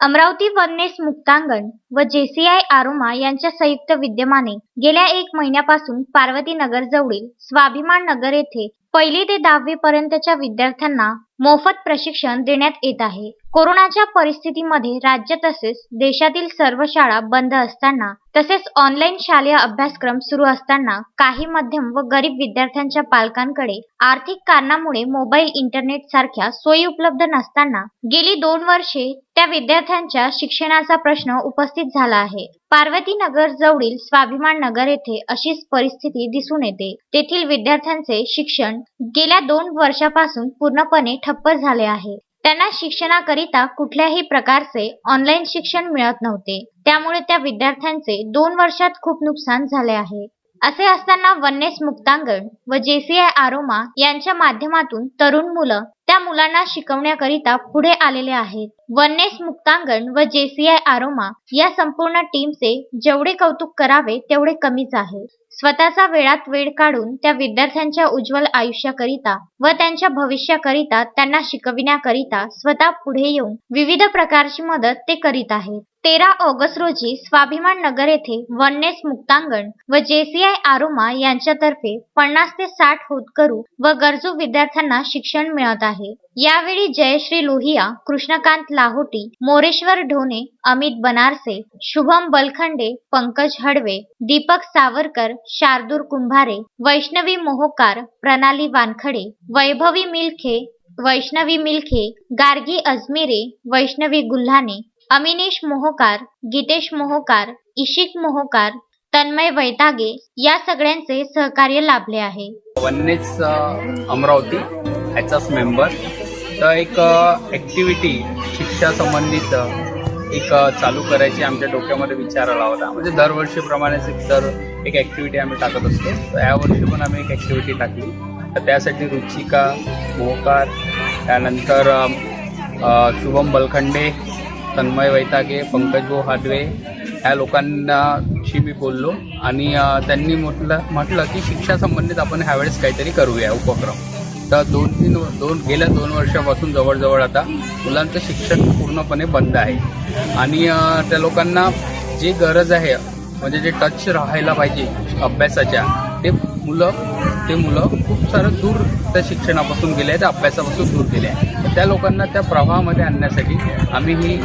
Amravati oneness मुक्तांगण व JCI आरोमा यांच्या संयुक्त विद्यमाने गेल्या एक महिन्यापासून पार्वती नगर जवळील स्वाभिमान नगर येथे पहिली ते दहावी पर्यंतच्या विद्यार्थ्यांना मोफत प्रशिक्षण देण्यात येत आहे. कोरोनाच्या परिस्थितीमध्ये राज्य तसेच देशातील सर्व शाळा बंद असताना तसेच ऑनलाईन शालेय अभ्यासक्रम सुरू असताना काही मध्यम व गरीब विद्यार्थ्यांच्या पालकांकडे आर्थिक कारणामुळे मोबाईल इंटरनेट सारख्या सोयी उपलब्ध नसताना गेली दोन वर्षे त्या विद्यार्थ्यांच्या शिक्षणाचा प्रश्न उपस्थित झाला आहे. पार्वती नगर जवळील स्वाभिमान नगर येथे अशीच परिस्थिती दिसून येते. तेथील विद्यार्थ्यांचे शिक्षण गेल्या दोन वर्षापासून पूर्णपणे ठप्प झाले आहे. त्यांना शिक्षणाकरिता कुठल्याही प्रकारचे ऑनलाईन शिक्षण मिळत नव्हते. त्यामुळे त्या विद्यार्थ्यांचे दोन वर्षात खूप नुकसान झाले आहे. असे असताना वननेस मुक्तांगण व जेसीआय आरोमा यांच्या माध्यमातून तरुण मुलं त्या मुलांना शिकवण्याकरिता पुढे आलेले आहेत. वननेस मुक्तांगण व जेसीआय आरोमा या संपूर्ण टीमचे जेवढे कौतुक करावे तेवढे कमीच आहे. स्वतःचा वेळात वेळ काढून त्या विद्यार्थ्यांच्या उज्ज्वल आयुष्याकरिता व त्यांच्या भविष्याकरिता त्यांना शिकविण्याकरिता स्वतः पुढे येऊन विविध प्रकारची मदत ते करीत आहेत. तेरा ऑगस्ट रोजी स्वाभिमान नगर येथे वननेस मुक्तांगण व जेसीआय आरोमा यांच्यातर्फे पन्नास ते साठ होतकरू व गरजू विद्यार्थ्यांना शिक्षण मिळत आहे. यावेळी जयश्री लोहिया कृष्णकांत लाहोटी मोरेश्वर ढोणे अमित बनारसे शुभम बलखंडे पंकज हडवे दीपक सावरकर शार्दूर कुंभारे वैष्णवी मोहोकार प्रणाली वानखडे वैभवी मिलखे वैष्णवी मिलखे गार्गी अजमेरे वैष्णवी गुल्हाने अमिनेश मोहोकार गीतेश मोहोकार इशिक मोहोकार तन्मय वैतागे या सगळ्यांचे सहकार्य लाभले आहे. वन्नेस अमरावती ह्याचाच मेंबर तर एक ॲक्टिव्हिटी शिक्षा संबंधित एक चालू करायची आमच्या डोक्यामध्ये विचार आला होता. म्हणजे दरवर्षीप्रमाणेच एक दर एक ॲक्टिव्हिटी आम्ही टाकत असतो. तर यावर्षी पण आम्ही एक ॲक्टिव्हिटी टाकली. तर त्यासाठी रुचिका मोहकार त्यानंतर शुभम बलखंडे तन्मय वैतागे पंकज भाऊ हादवे ह्या लोकांनाशी मी बोललो आणि त्यांनी म्हटलं म्हटलं की शिक्षा संबंधित आपण ह्यावेळेस काहीतरी करूया उपक्रम. तर दोन तीन दोन गेल्या दोन वर्षापासून जवळजवळ आता मुलांचं शिक्षण पूर्णपणे बंद आहे. आणि त्या लोकांना जी गरज आहे म्हणजे जे टच राहायला पाहिजे अभ्यासाच्या ते मुलं ते मुलं खूप सारं दूर त्या शिक्षणापासून गेले आहेत अभ्यासापासून दूर गेले आहे तर त्या लोकांना त्या प्रवाहामध्ये आणण्यासाठी आम्ही ही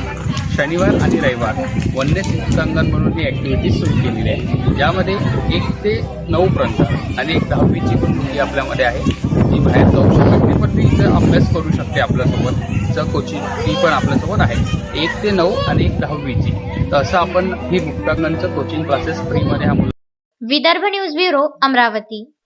शनिवार आणि रविवार वन्य मुक्तांगण म्हणून ही ॲक्टिव्हिटीज सुरू केलेली आहे. ज्यामध्ये एक ते नऊपर्यंत आणि एक दहावीची पण मुलगी आपल्यामध्ये आहे. ती बाहेर जाऊ शकत नाही पण ती इथं अभ्यास करू शकते आपल्यासोबत. जर कोचिंग ती पण आपल्यासोबत आहे. एक ते नऊ आणि एक दहावीची. तर असं आपण ही मुक्तांगणचं कोचिंग क्लासेस फ्रीमध्ये हा मुलं विदर्भ न्यूज ब्युरो अमरावती.